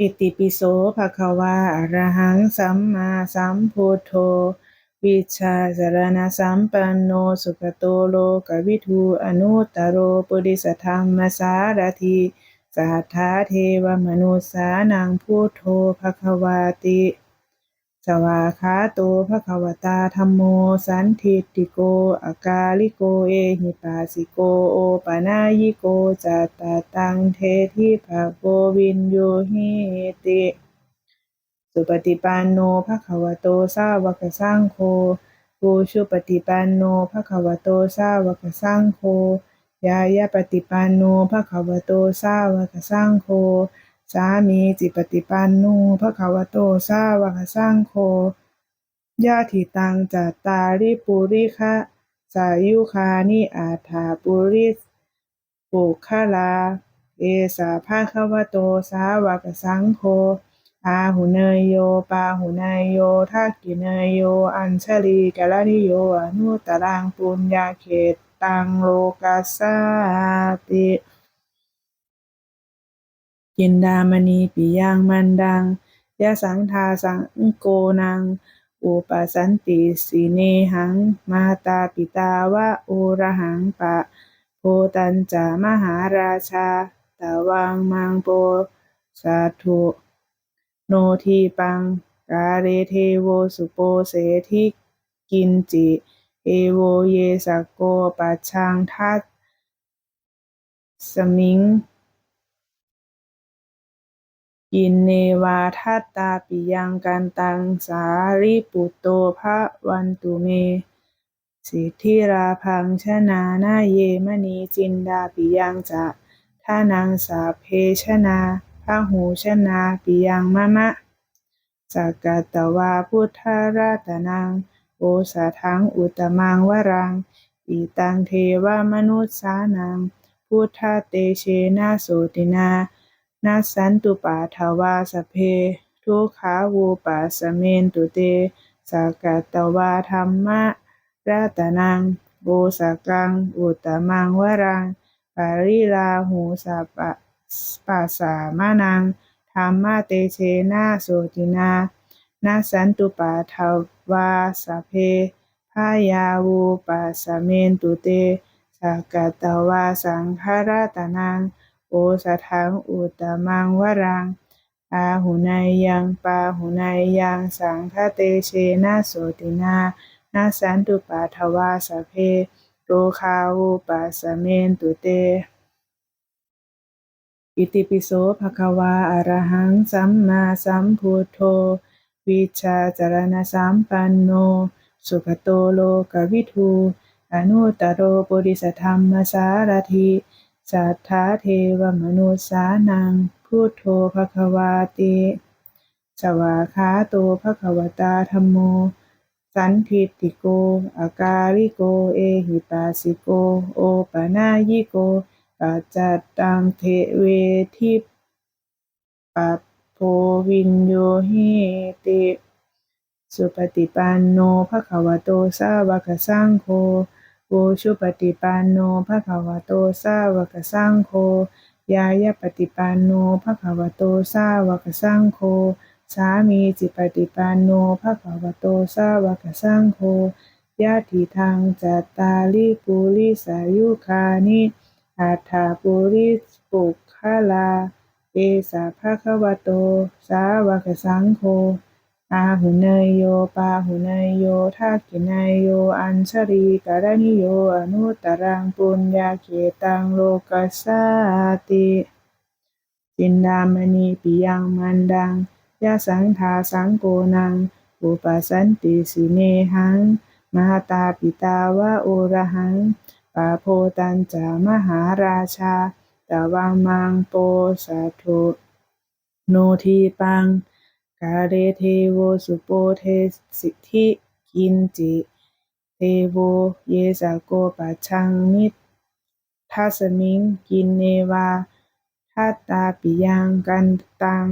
อิติปิโสภะคะวาอะระหังสัมมาสัมพุทโธ วิชาสารณสัมปันโนสุขโตโลกวิทูอนุตตโรปุริสธรรมสารทีสัทธาเทวมนุสสานังพุทโธภะคะวาติ สวากขาโตภะคะวตาธัมโม สันทิฏฐิโกอากาลิโกเอหิปัสสิโกโอปะนายิโกจัตตาตังเทธิภะโกวินโยหิติ สุปฏิปันโนภะคะวโตสาวกสังโฆปูชุปฏิปันโนภะคะวโตสาวกสังโฆยายาปฏิปันโนภะคะวโตสาวกสังโฆ สามีจิปฏิปันโนภะคะวโตสาวกสังโฆญาติตังจัตตาริปุริคะสายุคานิอาถาปุริสปุคลา เอสาภะคะวโตสาวกสังโฆอาหุเนยโย ปาหุเนยโยทักขิเนยโย อัญชลีกาลนิโยอนุตตรังปุญญาเขตังโลกัสสาติ จินดามณีปิยังมันดัง ยะสังทาสังโกนัง อุปสันติสีเนหัง มาตาปิตาวะโอระหังปะโพตัญจามหาราชา ตะวังมังโปสาธุโนทีปังกาเรเทโวสุโปเสทิกินจิ เอโวเยสโกปัชังทัสสมิง กินเนวาทัตตาปิยังกันตังสาริปุตโตภะวันตุเม สิทธิราพังชนานาเยมณีจินดาปิยังจะท่านังสาเพชนาพหูชนาปิยังมะมะสักกตวาพุทธราตนังโอสาทังอุตมังวรัง อิตังเทวมนุสสานัง พุทธเตเชนะโสตินา นัสสันตุปาทวาสเพ ทุขาวูปัสเมนตุเตสักกะตวาธัมมะราตนังโอสกัง อุตมังวรัง ปาริลาหูสัปปะปัสสามานังธัมมะเตเชนะโสตินานัสสันตุปาทวาสเพพายาวูปัสเมนตุเตสักกะตวาสังฆราตนัง โอสถังอุตตมังวรัง อาหุเนยยังปาหุเนยยังสังฆเตเชนะโสตินานัสสันตุปาทวาสเพโลคาวูปัสเมนตุเต อิติปิโสภะคะวาอะระหังสัมมาสัมพุทโธวิชาจารณะสัมปันโน สุขโตโลกวิทูอนุตตโรปุริสธรรมสารถิ สัทธาเทวมนุสสานังพุทโธภะควาติสวากขาโตภะควตาธัมโม สันทิฏิโก อากาลิโก เอหิปัสสิโก โอปะนายิโกปัจจัตตังเทเวทิปัปโพวินโยหิติ สุปฏิปันโนภะควโตสาวกสังโฆ โอชุปฏิปันโน ภะคะวะโต สาวกสังโฆ ยายาปฏิปันโน ภะคะวะโต สาวกสังโฆ สามีจิปฏิปันโน ภะคะวะโต สาวกสังโฆญาติทังจัตตาริปุริสายุคานิอัฏฐาปุริปุคลา เอสาภะคะวะโต สาวกสังโฆ อาหุเนยโย ปาหุเนยโยทักขิเนยโย อัญชลีกาลนิโย อนุตตรังปุญญาเขตังโลกัสสาติจินดามณีปิยังมันดังยะสังทาสังโกนัง อุปสันติสีเนหัง มหตาปิตาวะโอระหังปาโพตัญจามหาราชาตะวังมังโปสาธุโนทีปังาเรเทโวสุโปเทสิทธิกินจิ เทโวเยสกโกปัชชังนิทัสมิงกินเนวาทัตตาปิยังกันตัง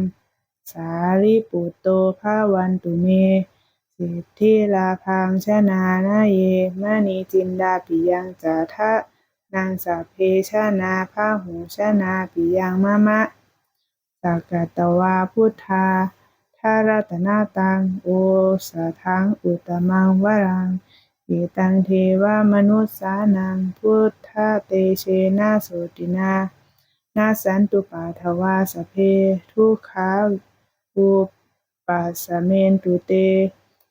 สาริปุตโตภะวันตุเมสิทธิราพังชนานาเยมณีจินดาปิยังจะทะนังสัพเพชนาพหูชนาปิยังมะมะสักกตวาพุทธา ทารัตนาตังโอสทังอุตมังวรังอิตังเทวมนุสสานังพุทธเตเชนะโสตินานาสันตุปาทวาสเพ ทุขาอุปัสเมนตุเต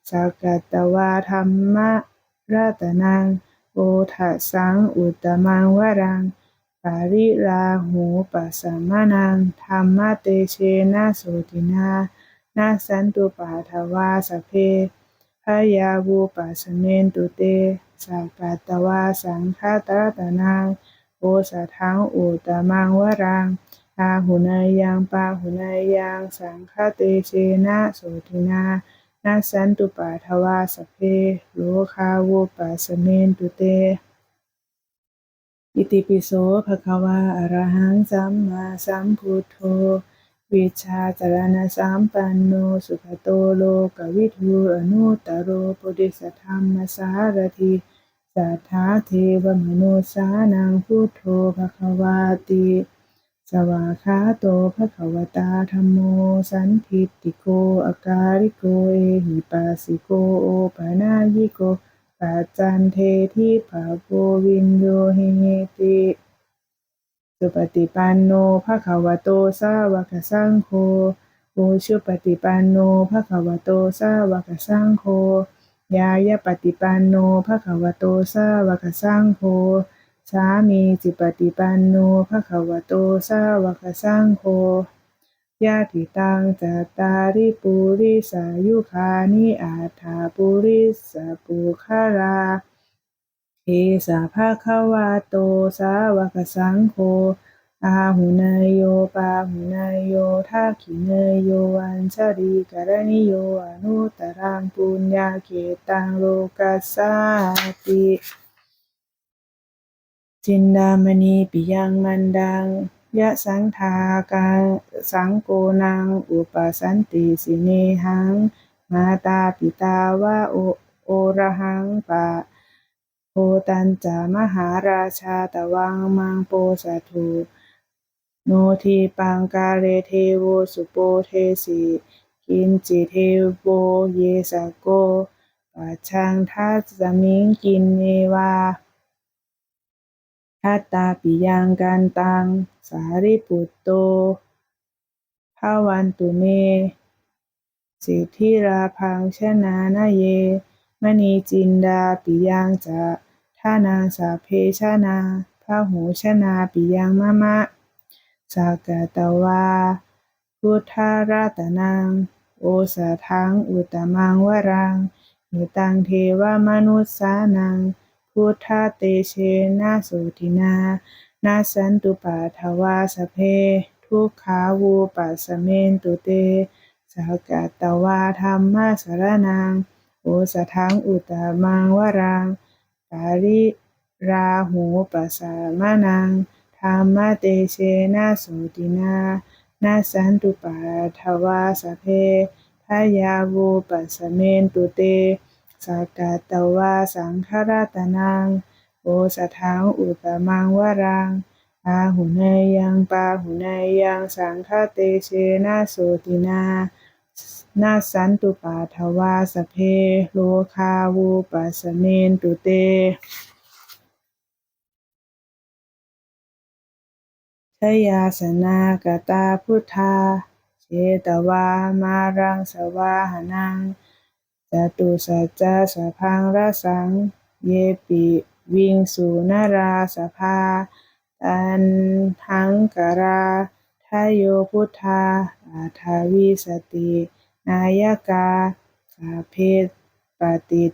สักกะตวาธัมมะรัตนัง โอทัสังอุตมังวรัง ปาริราหูปัสสมานังธรรมเตเชนะโสตินา นาสันตุปาทวาสเพพยาวูปัสสเมนตุเตสักกะตวาสังฆาตตนังโอสทังอุตมังวรังปาหุนายยังปาหุนายยังสังฆเตเชนะโสตินานาสันตุปาทวาสเพโลคาวูปัสสเมนตุเต อิติปิโสภะคะวาอะระหังสัมมาสัมพุทโธ วิชชาจารณสัมปันโน สุขโตโลกวิทูอนุตตโรปุริสธรรมสารถิสัทธาเทวมนุสานังพุทโธภควาติสวากขาโตภะคะวตาธัมโม สันทิฏฐิโกอาการิโกเอหิปัสสิโกโอปะนายิโกปัจจันเททิภาโววินโยหิติ สุปฏิปันโนภะคะวะโตสาวกสังโฆโอชุปฏิปันโนภะคะวะโตสาวกสังโฆยายะปฏิปันโนภะคะวะโตสาวกสังโฆสามีจิปฏิปันโนภะคะวะโตสาวกสังโฆญาติตังจัตตาริปุริสายุคานิอาถาปุริสปุคารา เอสะภะควะโตสาวกสังโฆอาหุเนยโยปาหุเนยโยทักขิเนยโยอัญชลีกรณิโยอนุตรังปุญญาเกตังโลกัสสาติจินดามณีปิยังมันดังยะสังทากังสังโกนังอุปสันติสิเนหัง มาตาปิตาวะโอโอระหังปะ โพตัญจามหาราชาตวังมังโปสัตถุโนทีปังกาเรเทโวสุโปเทสิกินจิเทโวเยสะโกปัจฉังทัสมิงกินเนวาทัตตาปิยังกันตัง สารีปุตโตภาวันตุเม สิทธิราพังชนานะเย มณีจินดาปิยังจะ ทานังสาเพชนาพหูชนาปิยังมะมะสักกะตวา พุทธารัตนังโอสทังอุตมังวรังหิตังเทวมนุสสานัง พุทธาเตเชนะโสตินานาสันตุปาทวาสเพ ทุกขาวูปัสเมนตุเตสักกะตวาธัมมาสารนังโอสทังอุตตมังวรัง ปาริราหูปัสสมานังธรรมเตเชนะโสตินานาสันตุปาทวาสพเพพยาวูปัสเมนตุเตสักกะตวาสังฆรัตนังโอสทังอุตมังวรังปาหุนยยังปาหุนยยังสังฆเตเชนะโสตินา นาสันตุปาทวาสเพโลคาวูปัสเมนตุเตชยาสนากตาพุทธาเชตวามารังสวาหนังจตุสัจจะสะพังระสัง เยปิวิงสุนาราสภาตันหังกราทายโยพุทธาอาทาวิสติ นายกาสาเพปฏิ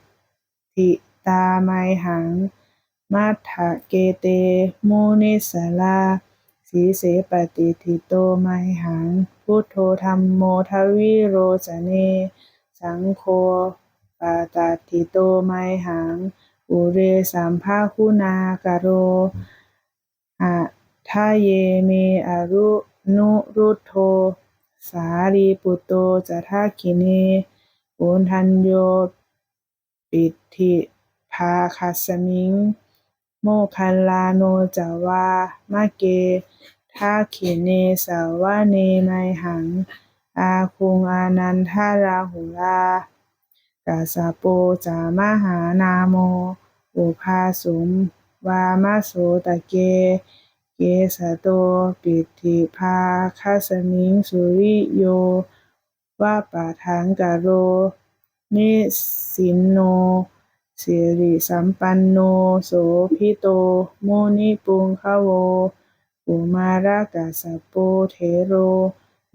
ทิตาไมหัง มัทธเกเตมุนิสลาสีเสปฏิทิโตไมหัง พุทโธธัมโมทวิโรจเน สังโฆปาตาทิโตไมหัง อุเรสัมภาคุณากโรอะทะเยเมอรุนุรุทโธ สารีปุตโตจะทักขิเนปุณทัญโย ปิตถิภาคัสมิง โมคคัลลาโนจาวามะเกททักขิเนสาวะเนไมหัง อาคุงอานันทาราหุลากาสโปจามหานาโม อุภาสุม วามโสตะเก เกสโต ปิติภาคัสมิง สุริโยวะปะทังกะโร นิสินโน สิริสัมปันโน โสภิโต โมนิปุงคะโวกุมารกัสปโปเถโร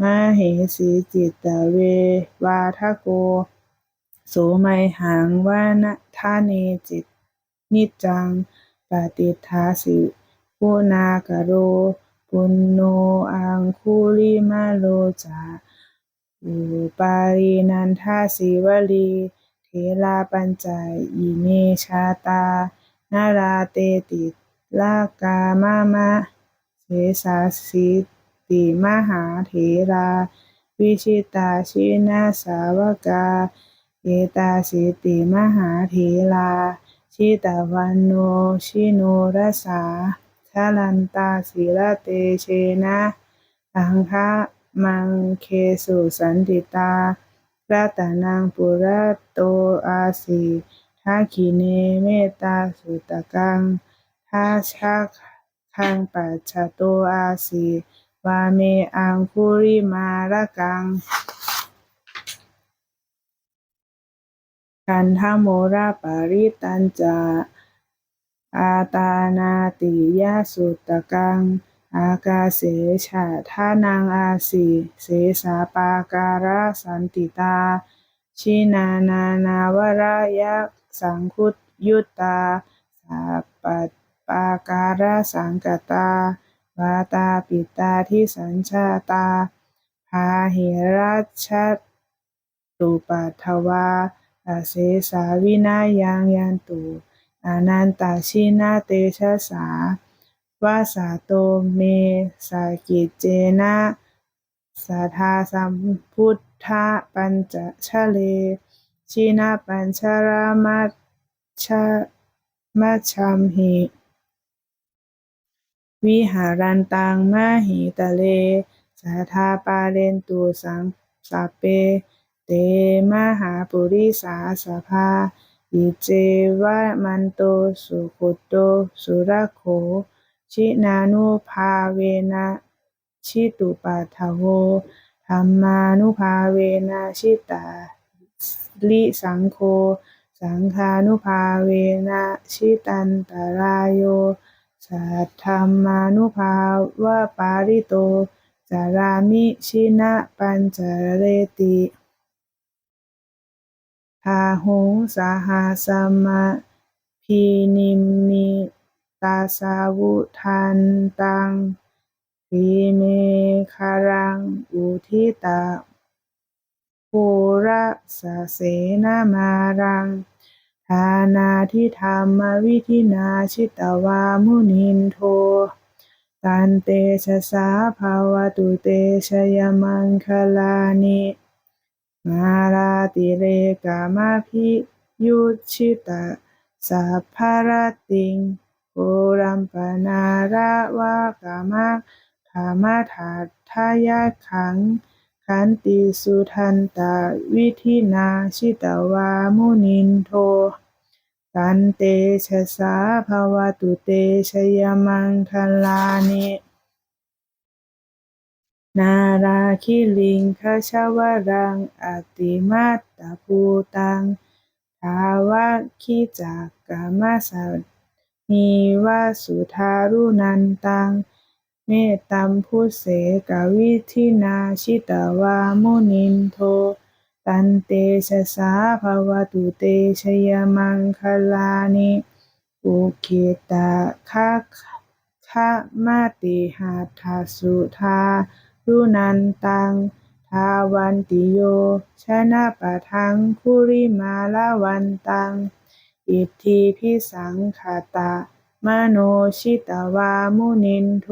มาเหสีจิตตเว วาทโก โสไมหังวานทาเนจิต นิจจังปฏิฏฐาสิ ปุณากโร ปุณโญอังคุลิมาโลจาอุปารินันทสิวลีเถระปัญจอิเมชาตา นาราเตติลากามามะ เสสาสิติมหาเถรา วิชิตาชินาสาวกา เอตาสิติมหาเถรา ชิตวันโน ชิโนรสา ชลันตาศิระเตเชนะอังคะมังเคสุสันติตารัตานังปุระโตอาสิทักขิเนเมตตาสุตกังทัชชะคังปัจฉโตอาสิวาเมอังคุริมาระกังคันธโมระปาริตัญจา อาตานาติยสุตกัง อากาเสฉะทานังอาสิเสสาปาการะสันติตา ชินานานาวระยะสังคุตยุตตาสัปปปาการะสังกตาวาตาปิตาทิสัญชาตาพาหิรัชชตุปัฏฐวาอเสสาวินายังยันตุ อนันตชินาเตชะสาวาสาโตเมสากิจเจนะสัทธาสัมพุทธะปัญจชะเล ชินะปัญชรามัชมัชชัมหิวิหารันตังมหิตะเลสัทธาปาเรนตุสังสัเป เตมหาปุริสาสภา อิเจวะมันโตสุขุโต สุรโข ชินานุภาเวนะชิตุปัฏฐโวธัมมานุภาเวนะชิตาลิสังโฆ สังฆานุภาเวนะชิตันตรายโย สัทธัมมานุภาวะปาริโตจารามิชินะปัญจเรติ พาหุงสหาสมะพีนิมมิตาสาวุทันตังทีเมฆรังอุทิตาปุระสะเสนามารังทานาทิธรรมวิธินาชิตวามุนินโท ตันเตชะสาภาวตุเตชะยมังคลานิ มาราติเรกามาภิยุชิตาสัพพะรติงโกรัมปนาระวากามะขามทัฏฐายขังขันติสุทันตาวิธินาชิตวามุนินโทตันเตชะสาภาวตุเตชะยมังคลานิ นาราคิลิงคชวรัง อติมัตตภูตัง ทาวคิจักกามัสสนิวาสุทารุนันตัง เมตตัมพุเสกวิธินาชิตวามุนินโท ตันเตชะสาภวตุเตชะยมังคลานิอุคิตะคะคะมติหัตถสุทา รุนันตัง ทาวันติโย ชนะปะทัง คุริมาลวันตัง อิทธิพิสังขตะ มโนชิตวามุนินโท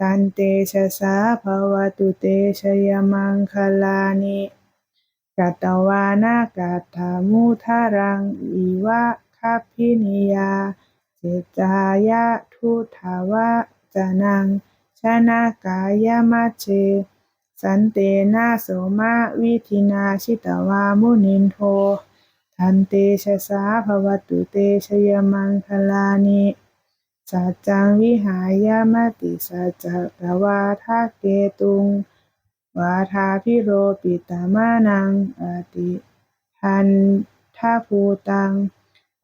ตันเตชะสาภาวตุเตชะยมังคลานิกัตวานากาถามุทารังอิวะคัพพินิยาเจจายะทุถาวจนัง ชนากายมัจเจสันเตนะโสมาวิธินาชิตวามุนินโท ทันเตชะสาภวตุเตชยมังคลานิสัจจังวิหายามติสัจจตวาทาเกตุง วาทาพิโรปิตามานังอติทันทาภูตัง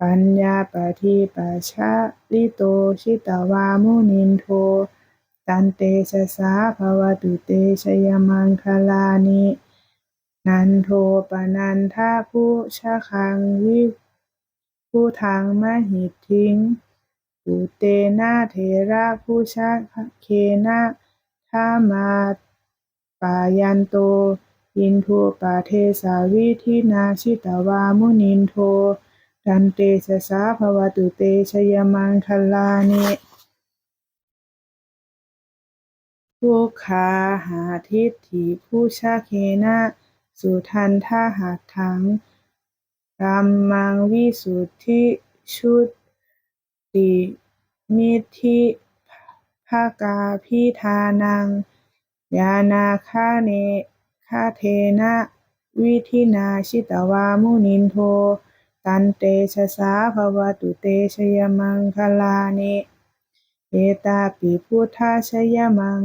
ปัญญาปฏิปัชชาลิโตชิตวามุนินโท ตันเตชะสาภวตุเตชยมังคลานินันโทปนันทาผู้ชะคังวิผู้ทางมหิทิงปุเตนะเถระผู้ชะเคนะทามาปายันโต อินทุปาเทสาวิธินาชิตวามุนินโทดันเตชะสาภวตุเตชยมังคลานิ ผู้คาหาทิฏฐิผู้ชาเคนะสุทันทาหัตถังรัมมังวิสุทธิชุติมิทิภากาพิธานัง ยานาคาเนคาเทนะวิธินาชิตวามุนินโท ตันเตชะสาภวตุเตชยมังคลานิ เอตาปิพุทธาชยมัง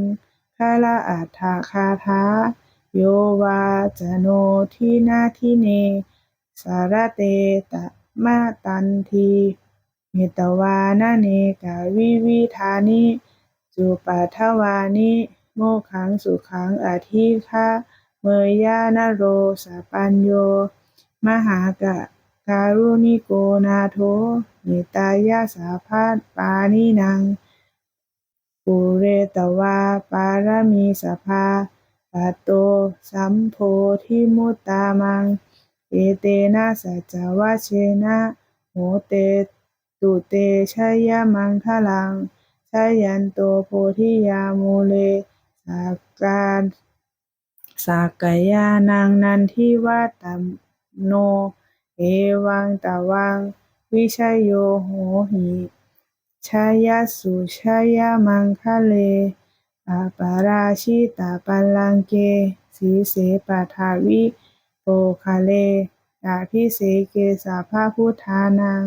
คลาอัฏฐคาถาโยวาจโนทินาทิเน สารเตตะมาตันทีเมตวานาเนกาวิวิธานิจุปัทวานิโมขังสุขังอธิฆะเมยยานโรสปัญโย มหากะการุณิโกนาโถเมตตายาสาพาตปานินัง ปุเรตวา ปารมีสภาปัตโต สัมโพธิมุตตามัง เอเตนะสัจวะเชนะโหเตตุเตชะยมังคลังชยันโตโพธิยามูเลสากการสากยานังนันทิวาตัมโน เอวังตวัง วิชยโยโหหิ ชายสุชายมังคะเล อาปาราชิตาปัลลังเก สีเสปะทาวิโปคะเลอาภิเสเกสาภาพุทธานัง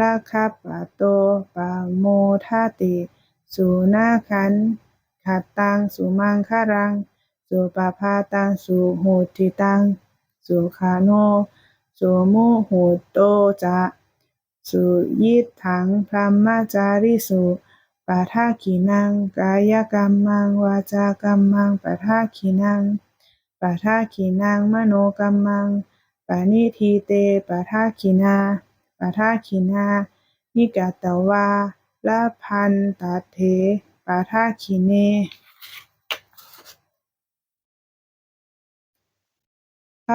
ราคัปปะโตปะโมทาติ สุนาคันขัตตังสุมังคารัง สุปปาตังสุโหติตัง สุขาโน สุมุหุโตจะ สุยิตถังพรหมาจาริสุปาทาขินังกายกรรมังวาจากรรมังปาทาขินังปาทาขินังมโนกรรมังปานิทีเตปาทาขินาปาทาขินานิกาตวาละพันตเถปาทาขิเน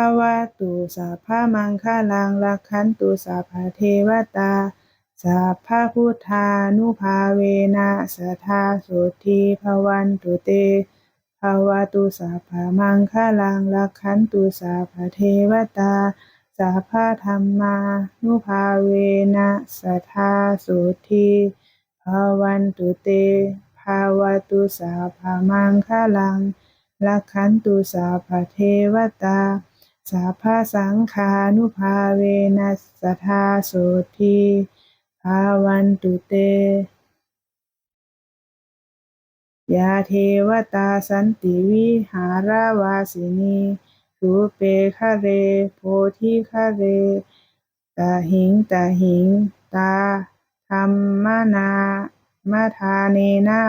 าวะตุสัพพะมังคลังรักขันตุสัพพะเทวตาสัพพะพุทธานุภาเวนะสัทธาโสธีภวันตุเตภาวะตุสัพพะมังคลังรักขันตุสัพพะเทวตาสัพพะธัมมานุภาเวนะสัทธาโสธีภวันตุเตภาวะตุสัพพะมังคลังรักขันตุสัพพะเทวตา สัพพสังฆานุภาเวนัสทธาโสธีภาวันตุเต ยาเทวตาสันติวิหารวาสินีรูเปคะเร โพธิคะเร ตาหิงตาหิง ตาธรรมนามาทาเนนะ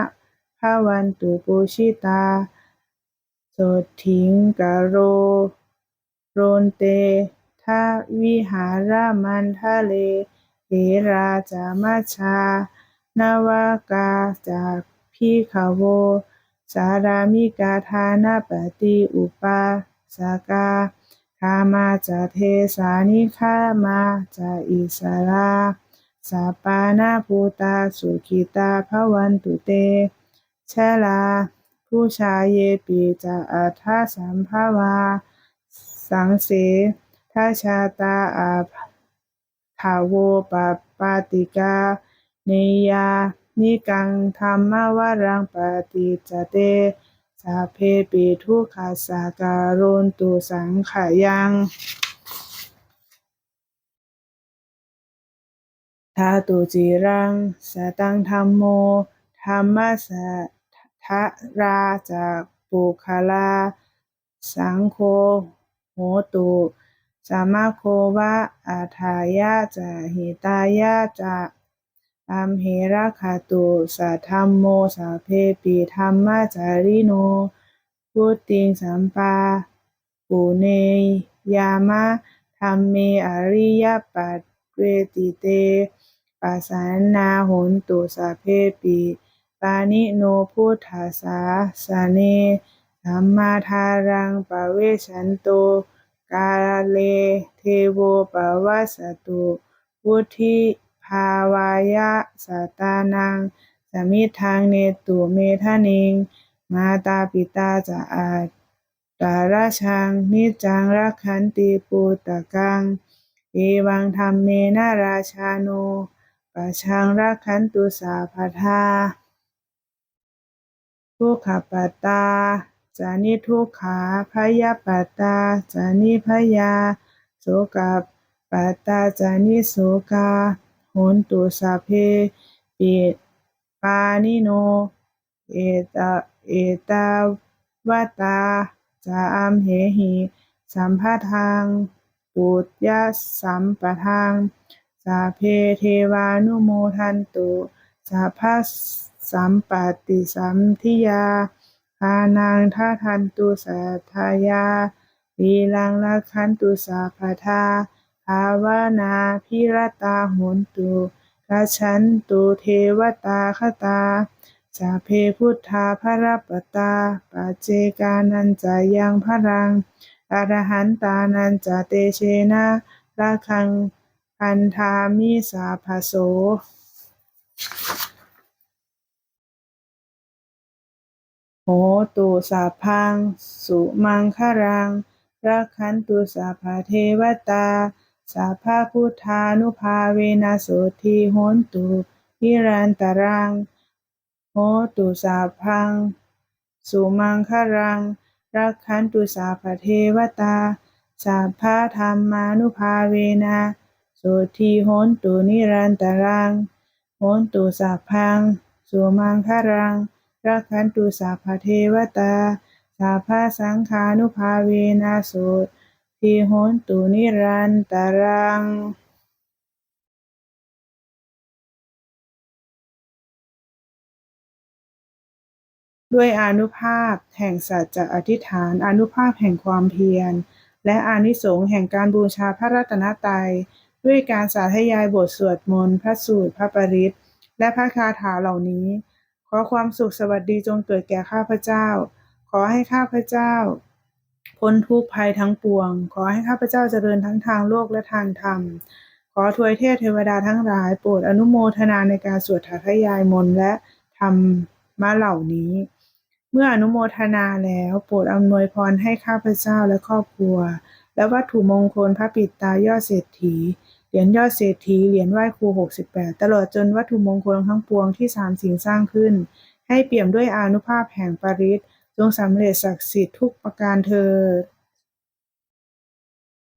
ภาวันตุปุชิตา โสถิงกะโร โรนเตทาวิหารามันทะเล เถราจามัชานวากาจากพิขโว สารามิกาทานาปฏิอุปาสกาคามาจาเทสานิคามาจาอิสราสัปานาภูตาสุขิตาภวันตุเตชะลา ผู้ชายเยปีจะอัฏฐสัมภาวา สังเสทัชาตาอาภาโวปปาติกาเนยา นิกังธรรมวารังปฏิจเตสัพเพปิทุขาสาการุนตุสังขยังทาตุจิรังสตังธรรมโมธรรมสะทะราจากปุคลา สังโฆ ตุสัมมาโควะอาทายะจะหิตายะจะอัมเหระคาตุสัทธัมโมสัพเพปิธรรมจาริโนพุทิงสัมปาปุเนยามะธรรมเมอริยปัตเวติเตปัสสานาหนตุสัพเพปิปานิโนพุทธัสสะสะเน สัมมาทารังปะเวชันโต กาเลเทโวปวัสสตุวุธิภาวายะสตานังสมิทางเนตุเมทะนิง มาตาปิตาจะอาจตาราชังนิจังรักขันติปุตตะกังเอวังธรรมเมนาราชาโนปัจชังรักขันตุสาพทาทุกขปัตตา จานิทุกขาพยาปตาจานิพยาโสกปัตตาจานิโสกาโหนตุสัพเพปิปานิโน เอตาเอตาวตาจามเหหิสัมภทังปุตยะสัมปทังสัพเพเทวานุโมทันตุสัพพะสัมปติสัมทิยา พานังท่าทันตุสัทธายาวีลังลักขันตุสาพทาภาวนาพิรตาโหนตุกัจฉันตุเทวตาคตาสัพเพพุทธาภรปตาปัจเจกานันจายังพรังอรหันตานันจเตเชนะระคังพันธามิสาภโส ตุสัพพัง สุมังครังรักขันตุสัพพเทวตาสัพพพุทธานุภาเวนะโสทีโหนตุนิรันตรังโหตุสัพพัง สุมังครังรักขันตุสัพพเทวตาสัพพธรรมานุภาเวนะโสทีโหนตุนิรันตรังโหนตุสัพพัง สุมังครัง รักขันตุสัพพเทวตาสัพพสังฆานุภาเวนะโสทีโหนตุนิรันตรังด้วยอนุภาพแห่งสัจจะอธิษฐาน อนุภาพแห่งความเพียร และอานิสงส์แห่งการบูชาพระรัตนตรัย ด้วยการสาธยายบทสวดมนต์ พระสูตร พระปริตและพระคาถาเหล่านี้ ขอความสุขสวัสดีจงเกิดแก่ข้าพเจ้า ขอให้ข้าพเจ้า พ้นทุกภัยทั้งปวง ขอให้ข้าพเจ้าเจริญทั้งทางโลกและทางธรรม ขอทวยเทพเทวดาทั้งหลาย โปรดอนุโมทนาในการสวดถาทยายมนและธรรมะเหล่านี้ เมื่ออนุโมทนาแล้วโปรดอำนวยพรให้ข้าพเจ้าและครอบครัว และวัตถุมงคลพระปิดตายอดเศรษฐี เหรียญยอดเศรษฐี เหรียญไหว้ครู 68 ตลอดจนวัตถุมงคลทั้งปวงที่สามสิ่งสร้างขึ้น ให้เปี่ยมด้วยอานุภาพแห่งปริตรจงสำเร็จศักดิ์สิทธิ์ทุกประการเถิด